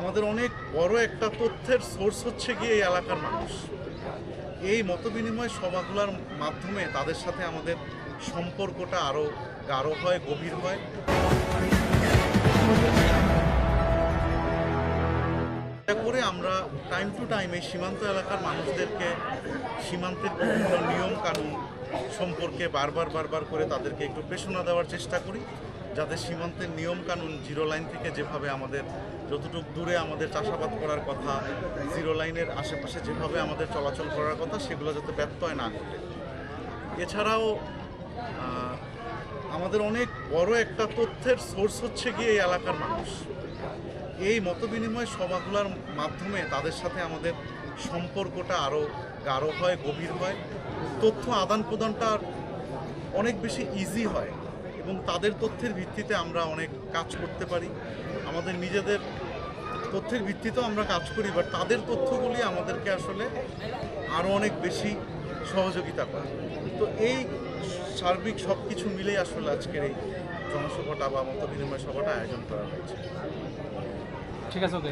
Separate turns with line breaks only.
আমাদের অনেক বড় একটা তথ্যের সোর্স হচ্ছে গিয়ে এই এলাকার মানুষ। এই মত বিনিময় সভাগুলোর মাধ্যমে তাদের সাথে আমাদের সম্পর্কটা আরও গাঢ় হয়, গভীর হয়। করে আমরা টাইম টু টাইম এই সীমান্ত এলাকার মানুষদেরকে সীমান্তের বিভিন্ন নিয়ম কানুন সম্পর্কে বারবার বারবার করে তাদেরকে একটু পেশনা দেওয়ার চেষ্টা করি, যাতে সীমান্তের নিয়ম কানুন জিরো লাইন থেকে যেভাবে আমাদের, যতটুক দূরে আমাদের চাষাবাদ করার কথা, জিরো লাইনের আশেপাশে যেভাবে আমাদের চলাচল করার কথা, সেগুলো যাতে ব্যত্যয় না ঘটে। এছাড়াও আমাদের অনেক বড় একটা তথ্যের সোর্স হচ্ছে গিয়ে এই এলাকার মানুষ। এই মত বিনিময় সভাগুলোর মাধ্যমে তাদের সাথে আমাদের সম্পর্কটা আরও গাঢ় হয়, গভীর হয়। তথ্য আদান প্রদানটা অনেক বেশি ইজি হয় এবং তাদের তথ্যের ভিত্তিতে আমরা অনেক কাজ করতে পারি। আমাদের নিজেদের তথ্যের ভিত্তিতেও আমরা কাজ করি বাট তাদের তথ্যগুলি আমাদেরকে আসলে আরও অনেক বেশি সহযোগিতা করে। তো এই সার্বিক সব কিছু মিলেই আসলে আজকের এই জনসভাটা বা মত বিনিময় সভাটা আয়োজন করা হয়েছে।
ঠিক আছে ওকে